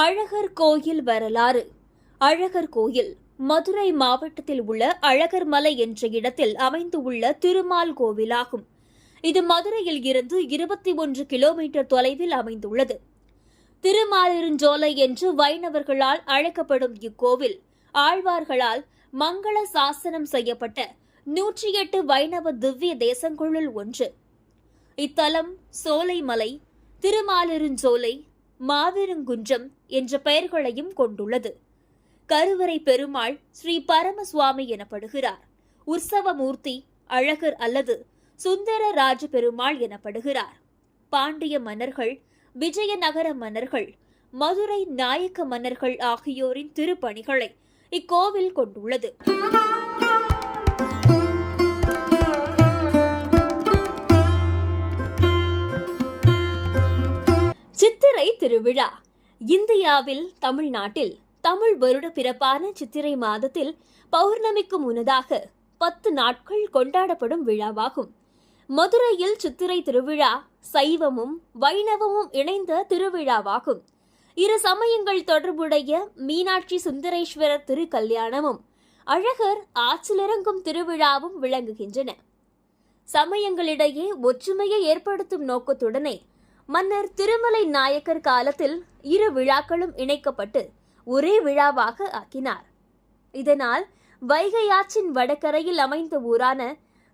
அழகர் கோயில் வரலாறு. அழகர் கோயில் மதுரை மாவட்டத்தில் உள்ள அழகர் மலை என்ற இடத்தில் அமைந்துள்ள திருமால் கோவிலாகும். இது மதுரையில் இருந்து இருபத்தி ஒன்று கிலோமீட்டர் தொலைவில் அமைந்துள்ளது. திருமாலிருஞ்சோலை என்று வைணவர்களால் அழைக்கப்படும் இக்கோவில் ஆழ்வார்களால் மங்கள சாசனம் செய்யப்பட்ட நூற்றி எட்டு வைணவ திவ்ய தேசங்களுள் ஒன்று. இத்தலம் சோலைமலை திருமாலிருஞ்சோலை மாவிருங்குன்றம் என்ற பெயர்களையும் கொண்டுள்ளது. கருவறை பெருமாள் ஸ்ரீ பரமசுவாமி எனப்படுகிறார். உற்சவமூர்த்தி அழகர் அல்லது சுந்தர ராஜ பெருமாள் எனப்படுகிறார். பாண்டிய மன்னர்கள் விஜயநகர மன்னர்கள் மதுரை நாயக்க மன்னர்கள் ஆகியோரின் திருப்பணிகளை இக்கோவில் கொண்டுள்ளது. சித்திரை திருவிழா. இந்தியாவில் தமிழ்நாட்டில் தமிழ் வருட பிறப்பான சித்திரை மாதத்தில் பௌர்ணமிக்கு முன்னதாக பத்து நாட்கள் கொண்டாடப்படும் விழாவாகும். மதுரையில் சித்திரை திருவிழா சைவமும் வைணவமும் இணைந்த திருவிழாவாகும். இரு சமயங்கள் தொடர்புடைய மீனாட்சி சுந்தரேஸ்வரர் திருக்கல்யாணமும் அழகர் ஆற்றிலிறங்கும் திருவிழாவும் விளங்குகின்றன. சமயங்களிடையே ஒற்றுமையை ஏற்படுத்தும் நோக்கத்துடனே மன்னர் திருமலை நாயக்கர் காலத்தில் இரு விழாக்களும் இணைக்கப்பட்டு ஒரே விழாவாக ஆக்கினார். இதனால் வைகை ஆற்றின் வடகரையில் அமைந்த ஊரான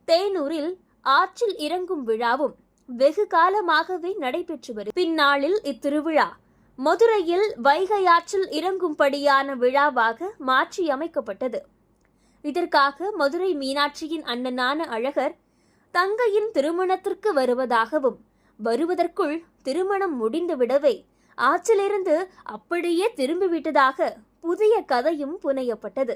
தேனூரில் ஆற்றில் இறங்கும் விழாவும் வெகு காலமாகவே நடைபெற்று வரும் பின்னாளில் இத்திருவிழா மதுரையில் வைகை ஆற்றில் இறங்கும்படியான விழாவாக மாற்றி அமைக்கப்பட்டது. இதற்காக மதுரை மீனாட்சியின் அண்ணனான அழகர் தங்கையின் திருமணத்திற்கு வருவதாகவும் வருவதற்குள் திருமணம் முடிந்துவிடவே ஆற்றிலிருந்து அப்படியே திரும்பிவிட்டதாக புதிய கதையும் புனையப்பட்டது.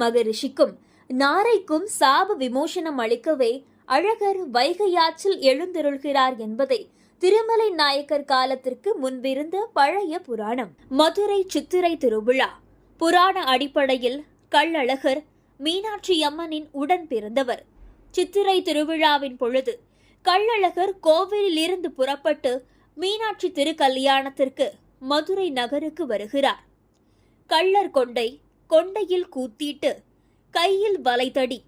மகரிஷிக்கும் நாரைக்கும் சாப விமோசனம் அளிக்கவே அழகர் வைகையாற்றில் எழுந்தருள்கிறார் என்பதை திருமலை நாயக்கர் காலத்திற்கு முன்பிருந்த பழைய புராணம். மதுரை சித்திரை திருவிழா. புராண அடிப்படையில் கள்ளழகர் மீனாட்சி அம்மனின் உடன் பிறந்தவர். சித்திரை திருவிழாவின் பொழுது கள்ளழகர் கோவிலிலிருந்து புறப்பட்டு மீனாட்சி திருக்கல்யாணத்திற்கு மதுரை நகருக்கு வருகிறார். கள்ளர் கொண்டை கொண்டையில் கூத்திட்டு கையில் வலைதடி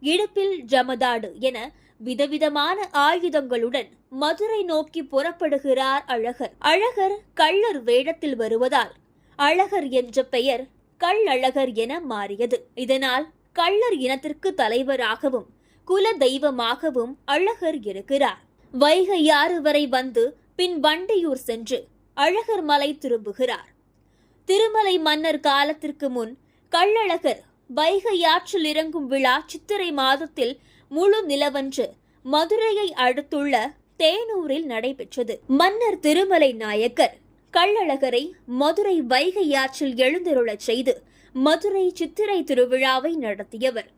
இடுப்பில் ஜமதாடு என விதவிதமான ஆயுதங்களுடன் மதுரை நோக்கி புறப்படுகிறார் அழகர். அழகர் கள்ளர் வேடத்தில் வருவதால் அழகர் என்ற பெயர் கள்ளழகர் என மாறியது. இதனால் கள்ளர் இனத்திற்கு தலைவராகவும் குல தெய்வமாகவும் அழகர் இருக்கிறார். வைகையாறு வரை வந்து பின் வண்டியூர் சென்று அழகர் மலை திரும்புகிறார். திருமலை மன்னர் காலத்திற்கு முன் கள்ளழகர் வைகை ஆற்றில் இறங்கும் விழா சித்திரை மாதத்தில் முழு நிலவன்று மதுரையை அடுத்துள்ள தேனூரில் நடைபெற்றது. மன்னர் திருமலை நாயக்கர் கள்ளழகரை மதுரை வைகை ஆற்றில் எழுந்தருளச் செய்து மதுரை சித்திரை திருவிழாவை நடத்தியவர்.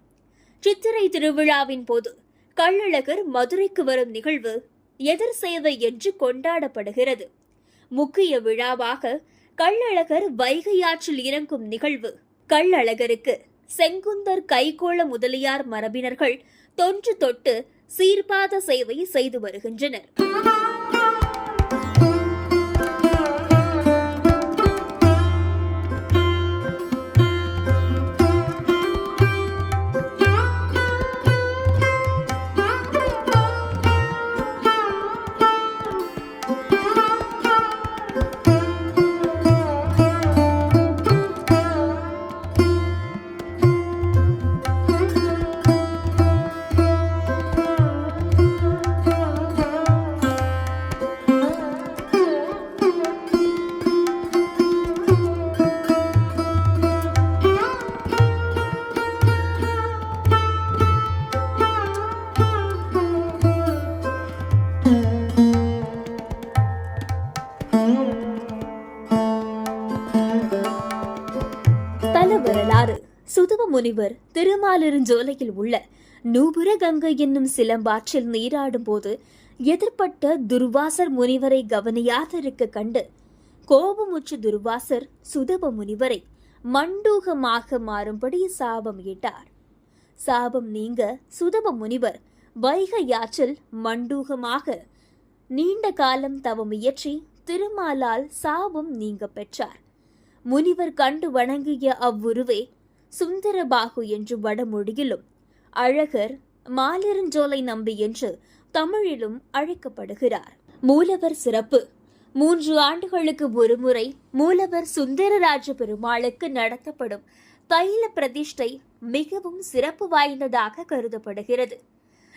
சித்திரை திருவிழாவின் போது கள்ளழகர் மதுரைக்கு வரும் நிகழ்வு எதிர் சேவை என்று கொண்டாடப்படுகிறது. முக்கிய விழாவாக கள்ளழகர் வைகை ஆற்றில் இறங்கும் நிகழ்வு கள்ளழகருக்கு. செங்குந்தர் கைகோள முதலியார் மரபினர்கள் தொன்று தொட்டு சீர்பாத சேவை செய்து வருகின்றனர். திருமாலிருஞ்சோலையில் உள்ள நூபுர கங்கை என்னும் சிலம்பாற்றில் நீராடும் போது எதிர்ப்பட்ட துர்வாசர் முனிவரை கவனியாதிருக்க கண்டு கோபமுற்ற துர்வாசர் சுதப முனிவரை மண்டூகமாக மாறும்படி சாபம் இட்டார் சாபம் நீங்க சுதப முனிவர் வைகையாற்றில் மண்டூகமாக நீண்ட காலம் தவம் இயற்றி திருமாலால் சாபம் நீங்க பெற்றார். முனிவர் கண்டு வணங்கிய அவ்வுருவே சுந்தரபாகு என்று வடமொழியிலும் அழகர் மாலிருஞ்சோலை நம்பி என்று தமிழிலும் அழைக்கப்படுகிறார். மூலவர் சிறப்பு. மூன்று ஆண்டுகளுக்கு ஒருமுறை மூலவர் சுந்தரராஜ பெருமாளுக்கு நடத்தப்படும் தைல பிரதிஷ்டை மிகவும் சிறப்பு வாய்ந்ததாக கருதப்படுகிறது.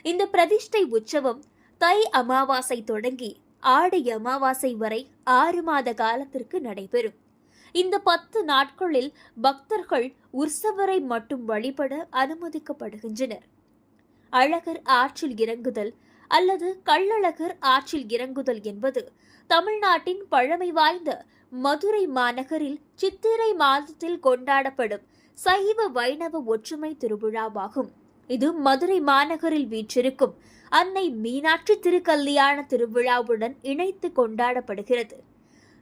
இந்த பிரதிஷ்டை உற்சவம் தை அமாவாசை தொடங்கி ஆடி அமாவாசை வரை ஆறு மாத காலத்திற்கு நடைபெறும். இந்த பத்து நாட்களில் பக்தர்கள் உற்சவரை மட்டும் வழிபட அனுமதிக்கப்படுகின்றனர். அழகர் ஆற்றில் இறங்குதல் அல்லது கள்ளழகர் ஆற்றில் இறங்குதல் என்பது தமிழ்நாட்டின் பழமை வாய்ந்த மதுரை மாநகரில் சித்திரை மாதத்தில் கொண்டாடப்படும் சைவ வைணவ ஒற்றுமை திருவிழாவாகும். இது மதுரை மாநகரில் வீற்றிருக்கும் அன்னை மீனாட்சி திருக்கல்யாண திருவிழாவுடன் இணைத்து கொண்டாடப்படுகிறது.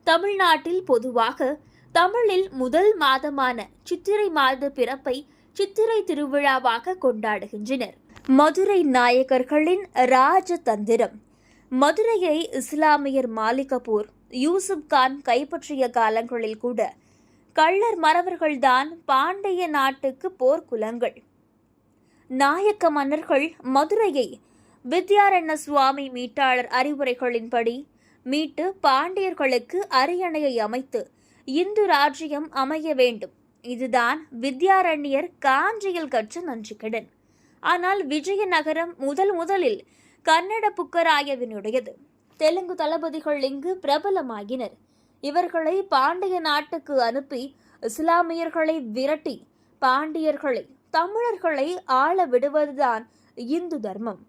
தமிழ்நாட்டில் பொதுவாக தமிழில் முதல் மாதமான சித்திரை மாத பிறப்பை சித்திரை திருவிழாவாக கொண்டாடுகின்றனர். மதுரை நாயகர்களின் ராஜதந்திரம். மதுரையை இஸ்லாமியர் மாலிகபூர் யூசுப் கான் கைப்பற்றிய காலங்களில் கூட கள்ளர் மறவர்கள்தான் பாண்டிய நாட்டுக்கு போர்க்குலங்கள். நாயக்க மன்னர்கள் மதுரையை வித்யாரண்ய சுவாமி மீட்டாளர் அறிவுரைகளின்படி மீட்டு பாண்டியர்களுக்கு அரியணையை அமைத்து இந்து ராஜ்யம் அமைய வேண்டும். இதுதான் வித்யாரண்யர் காஞ்சியில் கற்ற கடன் ஆனால் விஜயநகரம் முதல் முதலில் கன்னட புக்கராயவினுடையது. தெலுங்கு தளபதிகள் இங்கு பிரபலமாகினர். இவர்களை பாண்டிய நாட்டுக்கு அனுப்பி இஸ்லாமியர்களை விரட்டி பாண்டியர்களை தமிழர்களை ஆள விடுவதுதான் இந்து தர்மம்.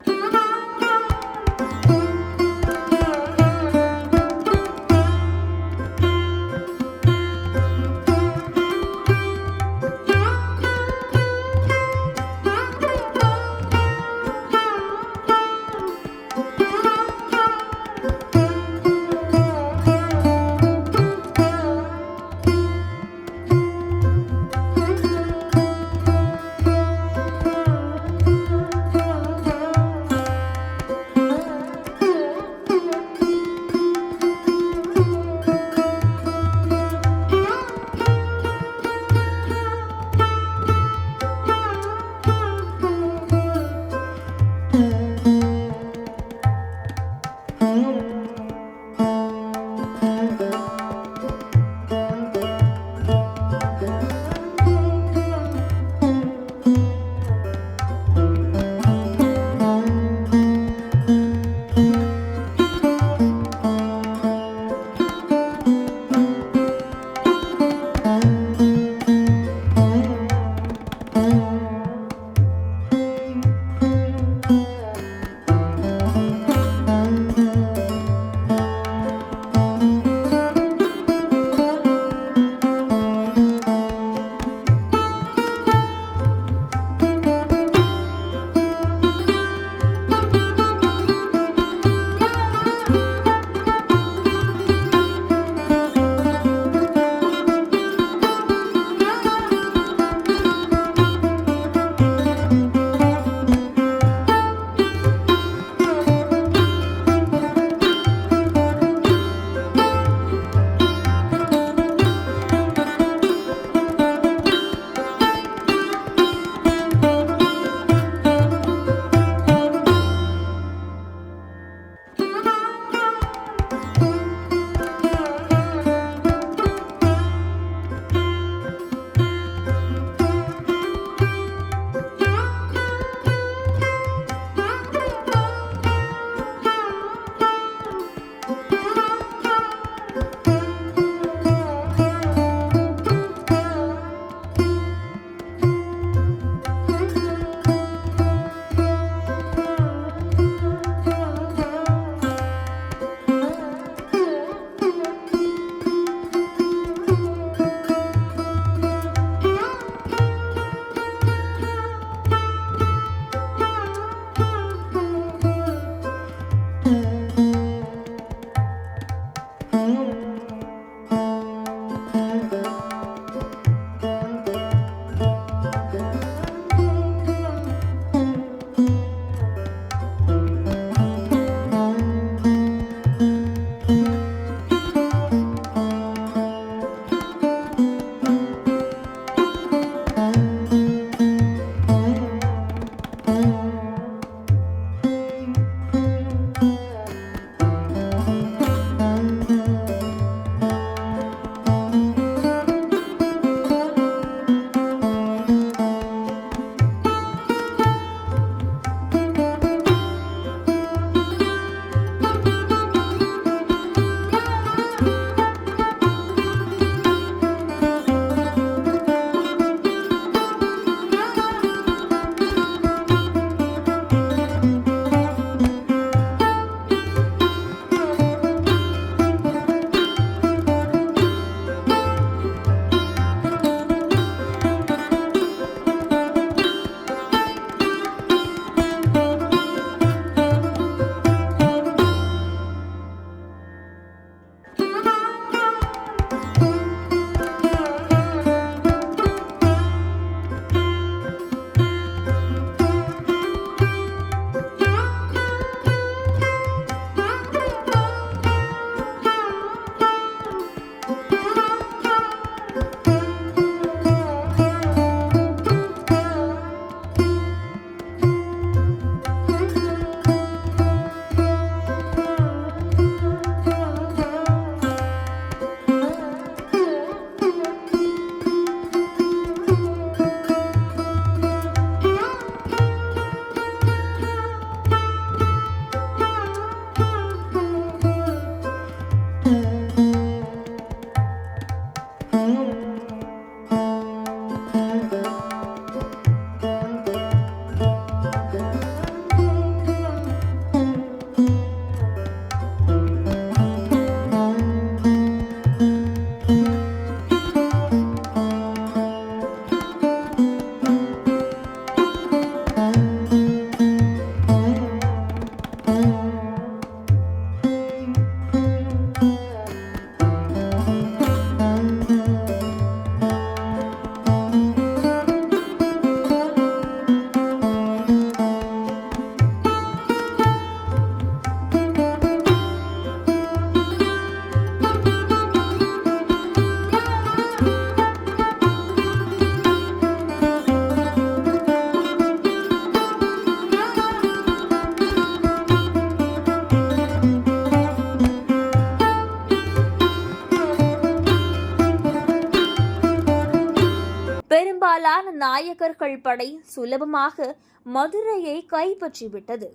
நாயகர்கள் படை சுலபமாக மதுரையை கைப்பற்றிவிட்டது.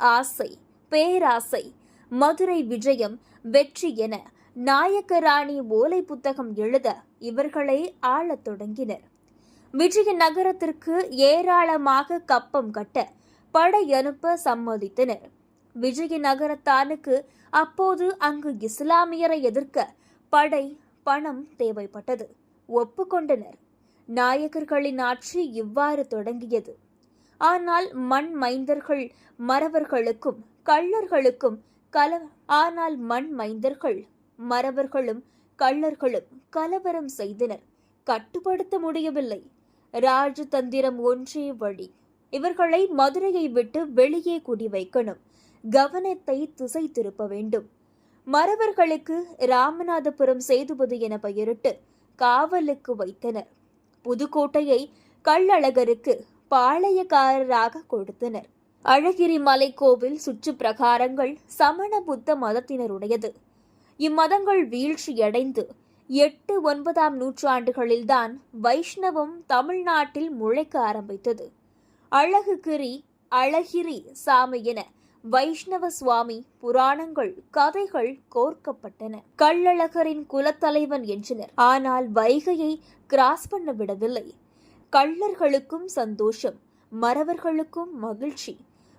ஆசை பேராசை மதுரை விஜயம் வெற்றி என நாயக்கராணி ஓலை புத்தகம் எழுத இவர்களை ஆளத் தொடங்கினர். விஜய நகரத்திற்கு ஏராளமாக கப்பம் கட்ட படை அனுப்ப சம்மதித்தனர். விஜய நகரத்தானுக்கு அப்போது அங்கு இஸ்லாமியரை எதிர்க்க படை பணம் தேவைப்பட்டது. ஒப்புக்கொண்டனர். நாயகர்களின் ஆட்சி இவ்வாறு தொடங்கியது. ஆனால் மண் மைந்தர்கள் மறவர்களுக்கும் கள்ளர்களுக்கும் கல ஆனால் மண் மைந்தர்கள் மறவர்களும் கள்ளர்களும் கலவரம் செய்தனர். கட்டுப்படுத்த முடியவில்லை. ராஜதந்திரம் ஒன்றே வழி. இவர்களை மதுரையை விட்டு வெளியே குடி வைக்கணும். கவனத்தை திசை திருப்ப வேண்டும். மறவர்களுக்கு ராமநாதபுரம் சேதுபதி என பெயரிட்டு காவலுக்கு வைத்தனர். புதுக்கோட்டையை கள்ளழகருக்கு பாளையக்காரராக கொடுத்தனர். அழகிரி மலைக்கோவில் சுற்று பிரகாரங்கள் சமண புத்த மதத்தினருடையது. இம்மதங்கள் வீழ்ச்சியடைந்து எட்டு ஒன்பதாம் நூற்றாண்டுகளில்தான் வைஷ்ணவம் தமிழ்நாட்டில் முளைக்க ஆரம்பித்தது. அழகுகிரி அழகிரி சாமி என வைஷ்ணவ சுவாமி புராணங்கள் கதைகள் கோர்க்கப்பட்டன. கள்ளழகரின் குலத்தலைவன் என்றனர். ஆனால் வைகையை கிராஸ் பண்ண விடவில்லை. கள்ளர்களுக்கும் சந்தோஷம் மறவர்களுக்கும் மகிழ்ச்சி.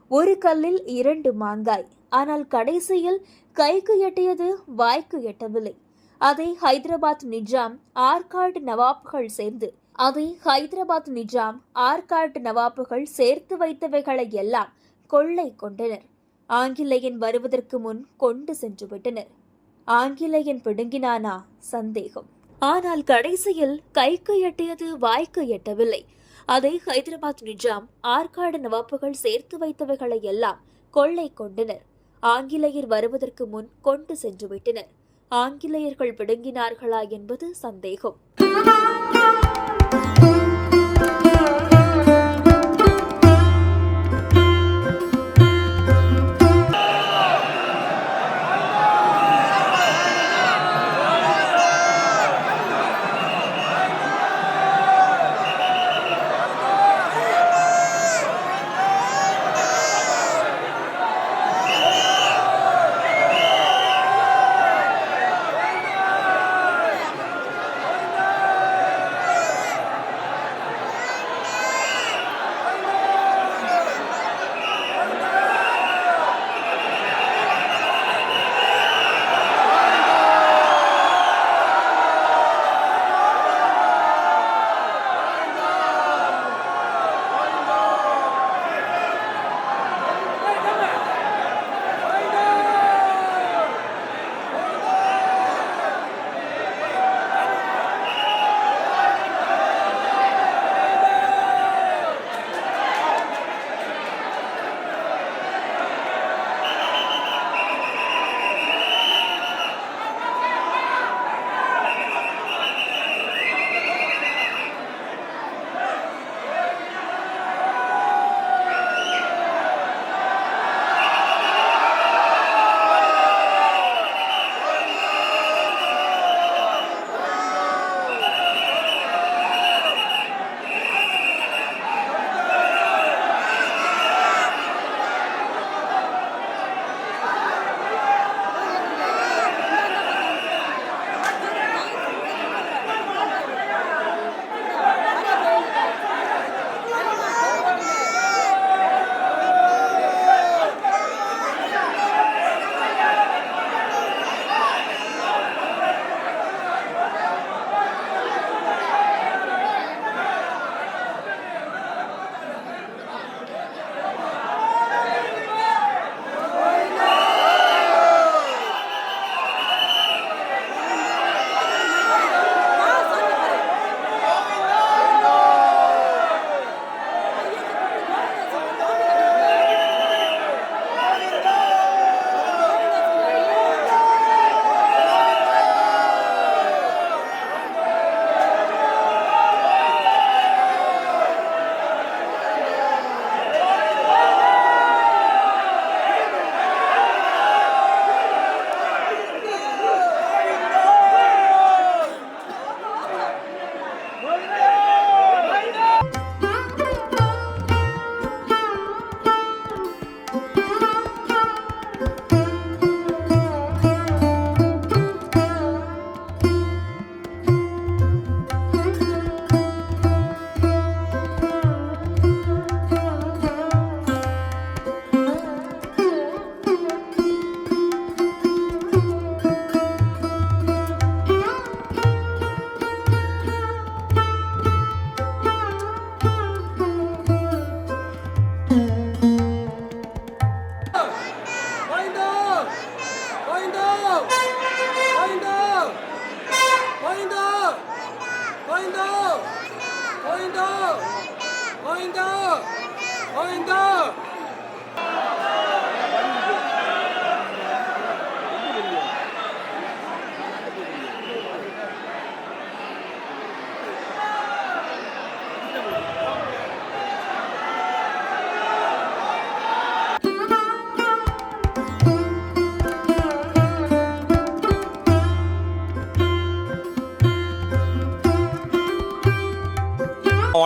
ஒரு கல்லில் இரண்டு மாங்காய் ஆனால் கடைசியில் கைக்கு எட்டியது வாய்க்கு எட்டவில்லை. அதை ஹைதராபாத் நிஜாம் ஆர்காட் நவாப்புகள் சேர்ந்து அதை ஹைதராபாத் நிஜாம் ஆர்காட் நவாப்புகள் சேர்த்து வைத்தவைகளை எல்லாம் கொள்ளை கொண்டனர். ஆங்கிலேயன் வருவதற்கு முன் கொண்டு சென்று விட்டனர். ஆங்கிலேயன் பிடுங்கினானா? சந்தேகம். ஆனால் கடைசியில் கைக்கு எட்டியது வாய்க்கு எட்டவில்லை. அதை ஹைதராபாத் நிஜாம் ஆற்காடு நவாப்புகள் சேர்த்து வைத்தவைகளை எல்லாம் கொள்ளை கொண்டனர். ஆங்கிலேயர் வருவதற்கு முன் கொண்டு சென்று விட்டனர் ஆங்கிலேயர்கள் பிடுங்கினார்களா என்பது சந்தேகம்.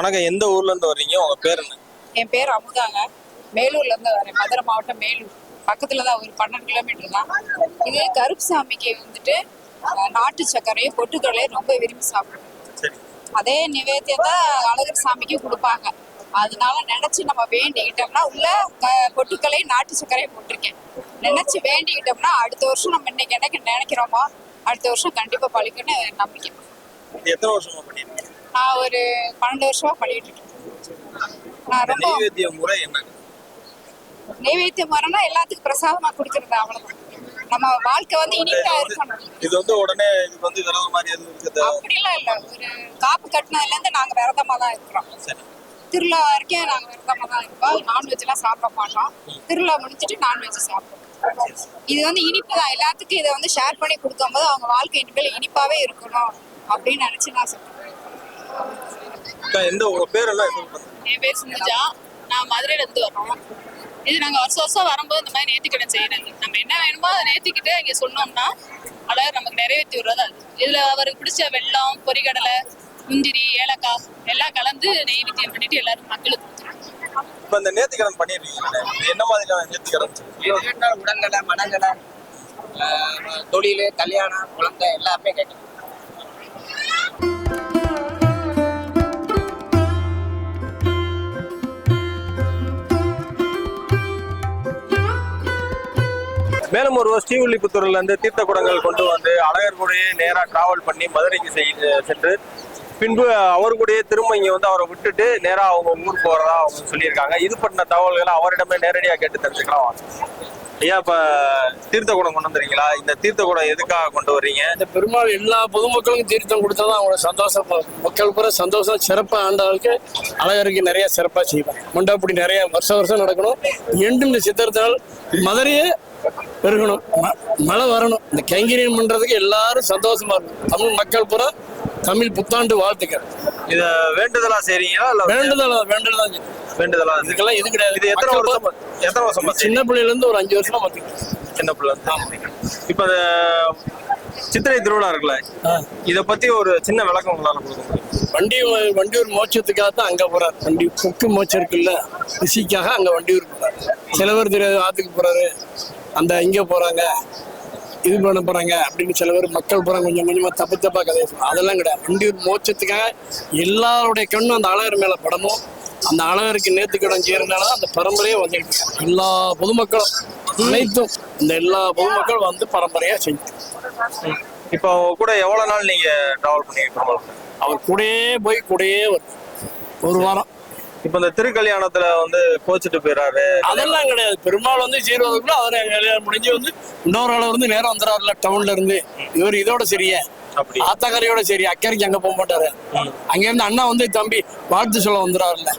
வணக்கம். எந்த ஊர்ல இருந்து வர்றீங்க? உங்க பேர் என்ன? என் பேர் அமுதாங்க. மேலூர்ல இருந்து வரேன். மதுரை மாவட்டம் மேலூர். பக்கத்துல தான் ஒரு பன்னெண்டு கிலோமீட்டர் தான். இது கருப்பு சாமிக்கு வந்துட்டு நாட்டு சர்க்கரையும் பொட்டுக்கடலையும் ரொம்ப விரும்பி சாப்பிடுவோம் அதே நிவேத்தியத்தை அழகர் சாமிக்கு கொடுப்பாங்க. அதனால நினைச்சு நம்ம வேண்டிக்கிட்டோம்னா உள்ள பொட்டுக்களையும் நாட்டு சர்க்கரையும் போட்டிருக்கேன். நினைச்சு வேண்டிக்கிட்டோம்னா அடுத்த வருஷம் நம்ம இன்னைக்கு என்னைக்கு நினைக்கிறோமோ அடுத்த வருஷம் கண்டிப்பா பழிக்கும்னு நம்பிக்கை. எத்தனை வருஷமா பண்ணிருக்கீங்க? நான் ஒரு பன்னெண்டு வருஷமா பண்ணிட்டு இருக்கேன். நான் ரொம்ப நெய்வேத்திய முறை என்ன? வரனா எல்லாத்துக்கும் பிரசாதமா கொடுக்கறது அவ்வளவுதான். நம்ம வாழ்க்கை வந்து இனிப்பா இருக்கணும். இது வந்து உடனே இதுக்கு வந்து விரதம் மாதிரி அப்படிலாம் இல்ல. ஒரு காப்பு கட்டினதுல இருந்து நாங்க விரதமா தான் இருக்கிறோம். திருவிழா வரைக்கும் நாங்க விரதமா தான் இருப்போம். நான்வெஜ் எல்லாம் சாப்பிட மாட்டோம். திருவிழா முடிச்சிட்டு நான்வெஜ் சாப்பிடுவோம். இது வந்து இனிப்பு தான். எல்லாத்துக்கும் இதை வந்து ஷேர் பண்ணி கொடுக்கும்போது அவங்க வாழ்க்கை இனிமேல் இனிப்பாவே இருக்கணும் அப்படின்னு நினைச்சு நான் சொல்றேன். எந்த உங்க பேர் எல்லாம்? என் பேர் சிந்துஜா நான் மதுரையில இருந்து வரோம். இது நாங்க வருஷம் வருஷம் வரும்போது இந்த மாதிரி நேர்த்திக்கடன் செய்யறது. நம்ம என்ன வேணுமோ அதை நேர்த்திக்கிட்டு இங்க சொன்னோம்னா அழகர் நமக்கு நிறைவேற்றி விடுறது அது. இதுல அவருக்கு பிடிச்ச வெல்லம் பொரிகடலை முந்திரி ஏலக்காய் எல்லாம் கலந்து நெய்வேத்தியம் பண்ணிட்டு எல்லாரும் மக்களுக்கு இப்ப இந்த நேர்த்திக்கடன் பண்ணிருக்கீங்க இது என்ன மாதிரியான நேர்த்திக்கடன் உடல்நல மனநல ஆஹ் தொழில் கல்யாணம் குழந்தை எல்லாமே கேட்கும் மேலும் ஒருவர் ஸ்ரீவில்லிபுத்தூர்ல இருந்து தீர்த்த குடங்கள் கொண்டு வந்து அழகர் கூடயே நேராக டிராவல் பண்ணி மதுரைக்கு செய்- சென்று பின்பு அவர் கூடயே திரும்ப இங்க வந்து அவரை விட்டுட்டு நேரா அவங்க ஊர் போறதா அவங்க சொல்லியிருக்காங்க இது பற்றின தகவல்களை அவரிடமே நேரடியாக கேட்டு தெரிஞ்சுக்கலாம் வாங்க. ஐயா இப்ப தீர்த்த குடம் கொண்டு வந்துறீங்களா இந்த தீர்த்த குடம் எதுக்காக கொண்டு வர்றீங்க? இந்த பெருமாள் எல்லா பொதுமக்களுக்கும் தீர்த்தம் கொடுத்தா அவங்களோட சந்தோஷம் மக்கள் பூரா சந்தோஷம் சிறப்பா ஆண்டாளுக்கு அழகருக்கு நிறைய சிறப்பா செய்வாங்க மண்டபப்படி நிறைய வருஷம் வருஷம் நடக்கணும். எண்டு இந்த சித்திரத்தினால் மதுரையே பெருகணும். ம- மழை வரணும். இந்த கைங்கரியம் பண்றதுக்கு எல்லாரும் சந்தோஷமா இருக்கும் தமிழ் மக்கள் பூரா தமிழ் புத்தாண்டு வாழ்த்துக்கள். இத வேண்டுதலா செய்றீங்களா இல்ல வேண்டுதல் வேண்டுதல் வேண்டுதலா இதுக்கெல்லாம் இது கிடையாது. இது எத்தனை வருஷம் எத்தனை வருஷம் சின்ன பிள்ளையில இருந்து ஒரு அஞ்சு வருஷமா பார்த்துக்கலாம் சின்ன பிள்ளை இப்ப அந்த சித்திரை திருவிழா இருக்குல்ல இத பத்தி ஒரு சின்ன விளக்கம் உங்களால கொடுக்க முடியும் வண்டி வண்டியூர் மோட்சத்துக்காக தான் அங்க போறாரு. வண்டி கொக்கு மோட்சம் இருக்குல்ல ரிஷிக்காக அங்க வண்டியூர் போறாரு. சில பேர் தெரியாது ஆத்துக்கு போறாரு. அந்த இங்க போறாங்க. இது பண்ண போறாங்க அப்படின்னு சில பேர் மக்கள் போறாங்க கொஞ்சம் கொஞ்சமா தப்பு தப்பா கதையை சொல்றாங்க. அதெல்லாம் கிடையாது. வண்டியூர் மோட்சத்துக்காக எல்லாருடைய கண்ணும் அந்த அழகர் மேல படமும் அந்த அழகருக்கு நேர்த்திக்கடன் செய்யறதுனால அந்த பரம்பரையே வந்துட்டு. எல்லா பொதுமக்களும் அனைத்தும் இந்த எல்லா பொதுமக்களும் வந்து பரம்பரையா செஞ்சு இப்போ கூட எவ்வளவு நாள் நீங்க டிராவல் பண்ணிருக்கீங்க? அவர் கூடயே போய் கூடயே ஒரு வாரம். இப்ப இந்த திருக்கல்யாணத்துல வந்து கோச்சிட்டு போயிறாரு. அதெல்லாம் கிடையாது. பெருமாள் வந்து ஜீரோதுக்குள்ள அவர் கல்யாணம் முடிஞ்சு வந்து இன்னொரு ஆள் வந்து நேரம் வந்துடுறாருல டவுன்ல இருந்து. இவர் இதோட சரியா ஆத்தாக்கரையோட சரி அக்கறைக்கு அங்க போக மாட்டாரு. அங்க இருந்து அண்ணா வந்து தம்பி வாழ்த்து சொல்ல வந்துறாருல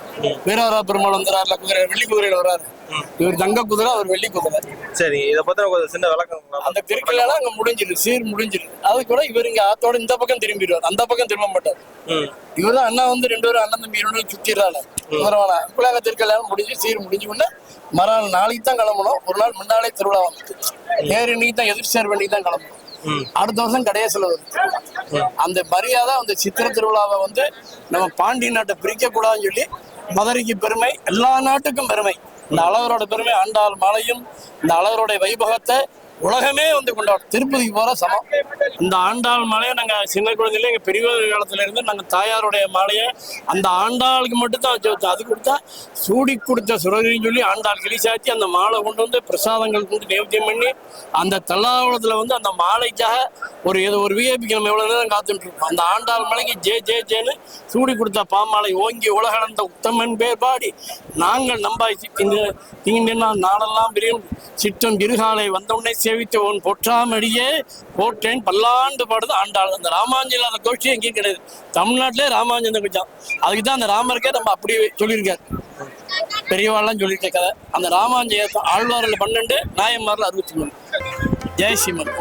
வீரவரா பெருமாள் வந்துறாருல குதிரை வெள்ளி குதிரையில வராரு இவர் தங்க குதிரை அவர் வெள்ளி குதிரை. சரி இத பத்தி கொஞ்சம் சின்ன விளக்கம் அந்த திருக்கல்யாணம் அங்க முடிஞ்சிரு சீர் முடிஞ்சிரு அது கூட இவர் இங்க ஆத்தோட இந்த பக்கம் திரும்பிடுவார் அந்த பக்கம் திரும்ப மாட்டார். ம். இவர் தான் அண்ணா வந்து ரெண்டு பேரும் அண்ணன் தம்பி ரெண்டு பேரும் சுத்திடுறாங்க குதிரவானா இப்ப திருக்கல்யாணம் முடிஞ்சு சீர் முடிஞ்சு உடனே மறுநாள் நாளைக்கு தான் கிளம்பணும். ஒரு நாள் முன்னாலே திருவிழா வந்து நேரு இன்னைக்கு தான் எதிர் சேர்வு இன்னைக்கு தான் கிளம்பணும். அடுத்த வருஷம் கடைசியில் வருது அந்த மரியாதை அந்த சித்திர திருவிழாவை வந்து நம்ம பாண்டி நாட்டை பிரிக்க கூடாதுன்னு சொல்லி மதுரைக்கு பெருமை எல்லா நாட்டுக்கும் பெருமை. இந்த அழகரோட பெருமை ஆண்டாள் மாலையும் இந்த அழகரோட வைபகத்தை உலகமே வந்து கொண்டாடும். திருப்பதிக்கு போற சமம். இந்த ஆண்டாள் மலையை நாங்க சின்ன குழந்தையில எங்க பெரியவர் காலத்துல இருந்து நாங்க தாயாருடைய மாலையை அந்த ஆண்டாளுக்கு மட்டும்தான் வச்சு வச்சோம். அது கொடுத்தா சூடி கொடுத்த சுரகின்னு சொல்லி ஆண்டாள் கிளி சாத்தி அந்த மாலை கொண்டு வந்து பிரசாதங்கள் கொண்டு நேவத்தியம் பண்ணி அந்த தல்லாவளத்துல வந்து அந்த மாலைக்காக ஒரு ஏதோ ஒரு விஐபிக்கு நம்ம எவ்வளவு நேரம் காத்துட்டு இருக்கோம். அந்த ஆண்டாள் மலைக்கு ஜே ஜே ஜேன்னு சூடி கொடுத்த பாமாலை ஓங்கி உலகளந்த உத்தமன் பேர் பாடி நாங்கள் நம்பாய் திங்கினா நாடெல்லாம் பிரியும். சிற்றம் இருகாலை வந்தவுடனே சேவித்தவன் பொற்றாமடியே போட்டேன் பல்லாண்டு பாடுது ஆண்டாள். அந்த ராமாஞ்சலாத கோஷ்டி எங்கேயும் கிடையாது. தமிழ்நாட்டிலே ராமாஞ்சந்த கொஞ்சம். அதுக்கு தான் அந்த ராமருக்கே நம்ம அப்படியே சொல்லியிருக்காரு. பெரியவாள்லாம் சொல்லியிருக்க கதை. அந்த ராமாஞ்சயத்தை ஆழ்வாரில் பன்னெண்டு நாயன்மாரில் அறுபத்தி மூணு. ஜெய் ஸ்ரீமன்.